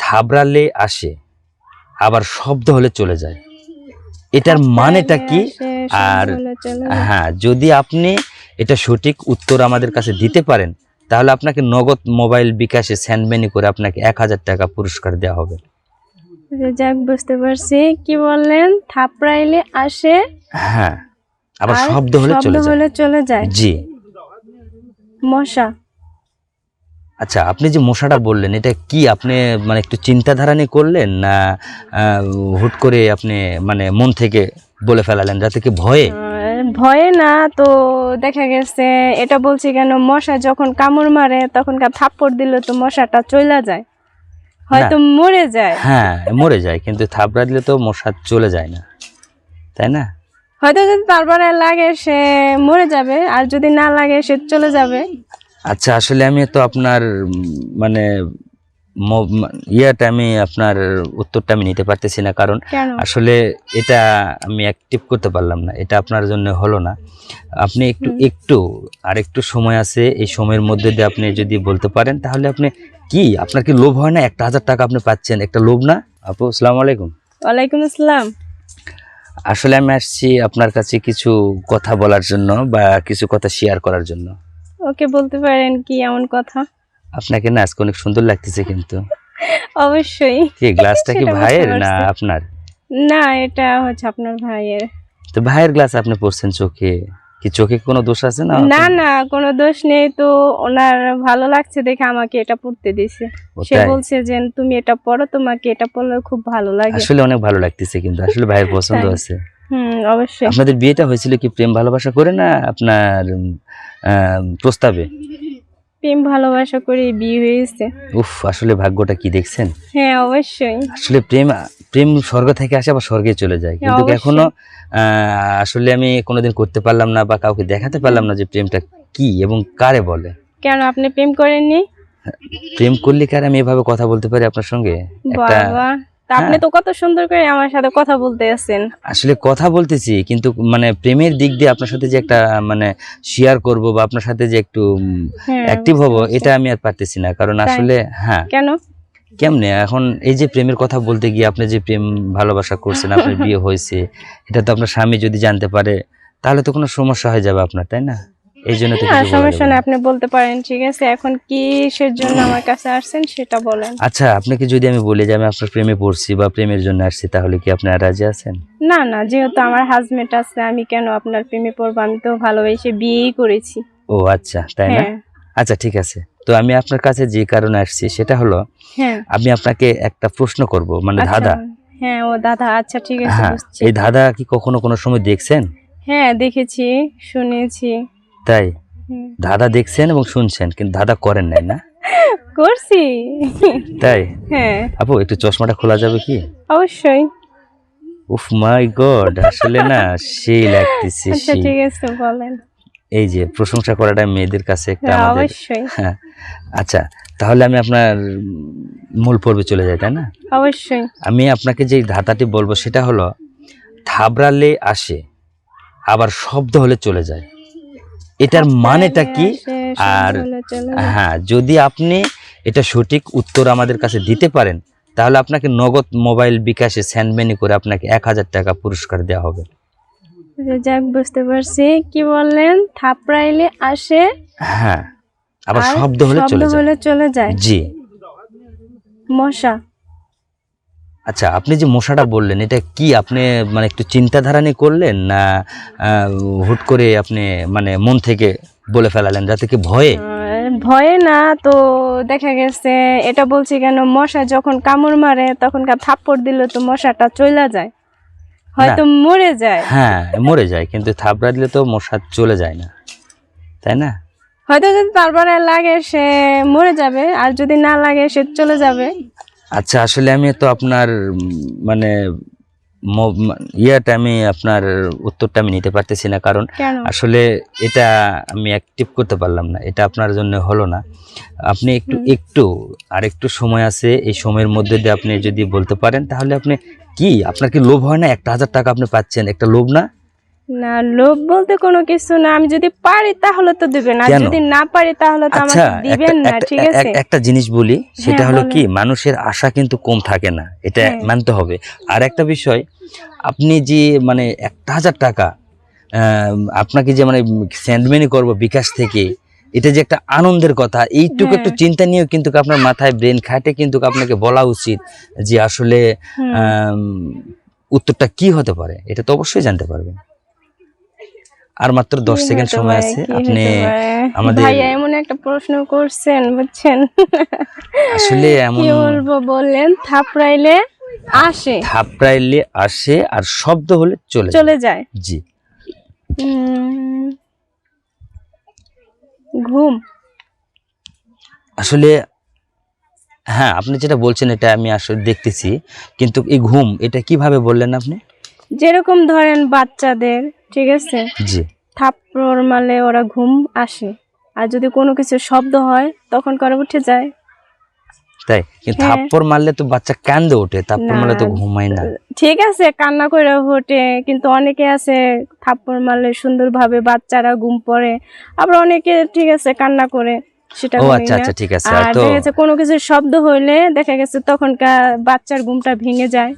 থাবড়ালে আসে আবার শব্দ হলে চলে যায়। এটার মানেটা কি? আর হ্যাঁ যদি আপনি এটা সঠিক উত্তর আমাদের কাছে দিতে পারেন তাহলে আপনাকে নগদ মোবাইল বিকাশে স্যান্ডম্যানি করে আপনাকে এক হাজার টাকা পুরস্কার দেওয়া হবে। যাক বুঝতে পারছি। কি বললেন? থাপড়াইলে আসে হ্যাঁ আবার শব্দ হলে চলে যায়। জি। মশা। আচ্ছা আপনি যে মশাটা বললেন এটা কি আপনি মানে একটু চিন্তাধারা নিয়ে করলেন? না হুট করে আপনি মানে মন থেকে বলে ফেলালেন যাতে কি ভয়ে? ভয়ে না তো দেখা গেছে এটা বলছি কেন মশা যখন কামড় মারে তখন থাপ্পড় দিলে তো মশাটা চলে যায়। হয়তো মরে যায়। হ্যাঁ মরে যায় কিন্তু থাপড়া দিলে তো মশা চলে যায় না। তাই না? হয়তো যদি তারপরে লাগে সে মরে যাবে আর যদি না লাগে সে চলে যাবে। আচ্ছা আসলে আমি তো আপনার মানে ইয়াটা আমি আপনার উত্তরটা আমি নিতে পারতেছি না কারণ আসলে এটা আমি অ্যাক্টিভ করতে পারলাম না এটা আপনার জন্য হলো না। আপনি একটু একটু আর একটু সময় আছে এই সময়ের মধ্যে দিয়ে আপনি যদি বলতে পারেন তাহলে আপনি কি আপনার কি লোভ হয় না? একটা হাজার টাকা আপনি পাচ্ছেন একটা লোভ না? আপু আসসালামু আলাইকুম। ওয়ালাইকুম আসসালাম। আসলে আমি আসছি আপনার কাছে কিছু কথা বলার জন্য বা কিছু কথা শেয়ার করার জন্য। ওকে বলতে পারেন কি এমন কথা? আপনাকে না আজকে অনেক সুন্দর লাগতেছে কিন্তু। অবশ্যই। কি গ্লাসটা কি ভাইয়ের না আপনার? না এটা হচ্ছে আপনার ভাইয়ের। তো ভাইয়ের গ্লাস আপনি পড়ছেন চোখে। কি চোখে কোনো দোষ আছে না না না কোনো দোষ নেই তো ওনার ভালো লাগছে দেখে আমাকে এটা পড়তে ও সে বলছে যে তুমি এটা পড়ো তোমাকে এটা পড়লে খুব ভালো লাগে। আসলে অনেক ভালো লাগতেছে কিন্তু আসলে ভাইয়ের পছন্দ আছে। হুম অবশ্যই। আপনাদের বিয়েটা হয়েছিল কি প্রেম ভালোবাসা করে না আপনার প্রস্তাবে? প্রেম ভালোবাসা করে বিয়ে হয়েছে। উফ আসলে ভাগ্যটা কি দেখছেন? হ্যাঁ অবশ্যই। আসলে প্রেম প্রেম স্বর্গ থেকে আসে আবার স্বর্গে চলে যায়। কিন্তু হ্যাঁ, এখনও আসলে আমি কোনোদিন করতে পারলাম না বা কাউকে দেখাতে পারলাম না যে প্রেমটা কি এবং কারে বলে। কেন আপনি প্রেম করেননি? প্রেম করলে কারে আমি এভাবে কথা বলতে পারি আপনার সঙ্গে? একটা আপনি হ্যাঁ। তো কত সুন্দর করে আমার সাথে কথা বলতে আছেন। আসলে কথা বলতেছি কিন্তু মানে প্রেমের দিক দিয়ে আপনার সাথে যে একটা মানে শেয়ার করব বা আপনার সাথে যে একটু অ্যাক্টিভ হব এটা আমি আর পারতেছি না। কারণ আসলে হ্যাঁ। কেন? কেমনে? এখন এই যে প্রেমের কথা বলতে গিয়ে আপনি যে প্রেম ভালোবাসা করছেন আপনার বিয়ে হয়েছে এটা তো আপনার স্বামী যদি জানতে পারে তাহলে তো কোনো সমস্যা হয়ে যাবে আপনার তাই না? এই জন্য না সমস্যা না। আপনি বলতে পারেন ঠিক আছে? এখন কিসের জন্য আমার কাছে আসছেন সেটা বলেন। আচ্ছা আপনাকে যদি আমি বলি যে আমি আপনার প্রেমে পড়ছি বা প্রেমের জন্য আসছি তাহলে কি আপনি রাজি আছেন? না না যেহেতু আমার হাজবেন্ড আছে আমি কেন আপনার প্রেমে পড়ব? আমি তো ভালোবেসে বিয়েই করেছি। ও আচ্ছা তাই না? হ্যাঁ। আচ্ছা ঠিক আছে। তো আমি আপনার কাছে যে কারণে আসছি সেটা হলো হ্যাঁ। আমি আপনাকে একটা প্রশ্ন করব মানে আচ্ছা, ধাঁধা। হ্যাঁ ও দাদা আচ্ছা ঠিক আছে হ্যাঁ এই ধাঁধা কি কখনো কোনো সময় দেখছেন? হ্যাঁ দেখেছি শুনেছি। তাই? ধাঁধা দেখছেন এবং শুনছেন কিন্তু ধাঁধা করেন নাই না? করছি। তাই? হ্যাঁ। আপু একটু চশমাটা খোলা যাবে কি? অবশ্যই। উফ মাই গড আসলে না সেই লাগতেছে আচ্ছা ঠিক আছে বলেন। এই যে প্রশংসা করাটা মেয়েদের কাছে একটা হ্যাঁ, আমাদের অবশ্যই। হ্যাঁ। আচ্ছা তাহলে আমি আপনার মূল পর্বে চলে যাই তাই না? অবশ্যই। আমি আপনাকে যে ধাঁধাটি বলব সেটা হলো থাবড়ালে আসে আবার শব্দ হলে চলে যায়। এটার মানেটা কি? আর চলে যায়। হ্যাঁ যদি আপনি এটা সঠিক উত্তর আমাদের কাছে দিতে পারেন তাহলে আপনাকে নগদ মোবাইল বিকাশে স্যান্ডম্যানি করে আপনাকে এক হাজার টাকা পুরস্কার দেওয়া হবে। আচ্ছা, যাক বুঝতে পারছি। কি বললেন? থাপড়াইলে আসে হ্যাঁ আবার শব্দ হলে চলে যায়। হলে চলে যায়। জি। মশা। আচ্ছা আপনি যে মশাটা বললেন এটা কি আপনি মানে একটু চিন্তাধারা নিয়ে করলেন? না হুট করে আপনি মানে মন থেকে বলে ফেলালেন যাতে কি ভয়ে? ভয়ে না তো দেখা গেছে এটা বলছি কেন মশা যখন কামড় মারে তখন থাপ্পড় দিলে তো মশাটা চলে যায়। হয়তো মরে যায়। হ্যাঁ মরে যায় কিন্তু থাবড়া দিলে তো মশা চলে যায় না। তাই না? হয়তো যদি তারপরে লাগে সে মরে যাবে আর যদি না লাগে সে চলে যাবে। আচ্ছা আসলে আমি তো আপনার মানে ইয়াটা আমি আপনার উত্তরটা আমি নিতে পারতেছি না কারণ আসলে এটা আমি অ্যাক্টিভ করতে পারলাম না এটা আপনার জন্য হলো না। আপনি একটু একটু আর একটু সময় আছে এই সময়ের মধ্যে দিয়ে আপনি যদি বলতে পারেন তাহলে আপনি কি আপনার কি লোভ হয় না? একটা হাজার টাকা আপনি পাচ্ছেন একটা লোভ না? না লোভ বলতে কোনো কিছু না আমি যদি পারি তাহলে তো দিবেন আর যদি না পারি তাহলে তো আচ্ছা আমাকে দিবেন না ঠিক আছে একটা জিনিস বলি সেটা হ্যাঁ, হলো কি মানুষের আশা কিন্তু কম থাকে না এটা হ্যাঁ। মানতে হবে আর একটা বিষয় আপনি যে মানে একটা হাজার টাকা আপনাকে যে মানে সেন্ডমেনি করব বিকাশ থেকে এটা যে একটা আনন্দের কথা এইটুকু হ্যাঁ। একটু চিন্তা নিয়েও কিন্তু আপনার মাথায় ব্রেন খাটে কিন্তু আপনাকে বলা উচিত যে আসলে। উত্তরটা কি হতে পারে এটা তো অবশ্যই জানতে পারবেন আর মাত্র দশ কি সেকেন্ড সময় আছে। আপনি আমাদের- ভাইয়া এমন একটা প্রশ্ন করছেন বুঝছেন? আসলে এমন কি বলব বললেন থাপড়াইলে আসে। থাপড়াইলে আসে আর শব্দ হলে চলে চলে যায়। জি। ঘুম। আসলে হ্যাঁ আপনি যেটা বলছেন এটা আমি আসলে দেখতেছি। কিন্তু এই ঘুম এটা কীভাবে বললেন আপনি? যেরকম ধরেন বাচ্চাদের ঠিক আছে? জি। থাপ্পড় মারলে ওরা ঘুম আসে। আর যদি কোনো কিছু শব্দ হয় তখন করে উঠে যায়। তাই? হ্যাঁ। থাপ্পড় মারলে তো বাচ্চা কান্দে ওঠে থাপ্পড় মারলে তো ঘুমায় না। ঠিক আছে কান্না করে ওঠে কিন্তু অনেকে আছে থাপ্পড় মারলে সুন্দরভাবে বাচ্চারা ঘুম পড়ে আবার অনেকে ঠিক আছে কান্না করে সেটা ও আচ্ছা আচ্ছা ঠিক আছে আর দেখা গেছে কোনো কিছু শব্দ হইলে দেখা গেছে তখনকার বাচ্চার ঘুমটা ভেঙে যায়।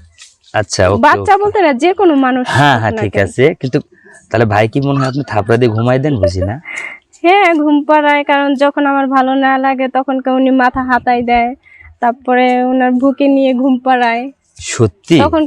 আচ্ছা বাচ্চা বলতে না যে কোনো মানুষ হ্যাঁ হ্যাঁ ঠিক আছে কিন্তু তাহলে ভাই কি মনে হয় আপনি থাপড়া দিয়ে ঘুমাই দেন বুঝি না? হ্যাঁ ঘুম পাড়ায় কারণ যখন আমার ভালো না লাগে তখন কে উনি মাথা হাতাই দেয় তারপরে ওনার বুকে নিয়ে ঘুম পাড়ায়। সত্যি? তখন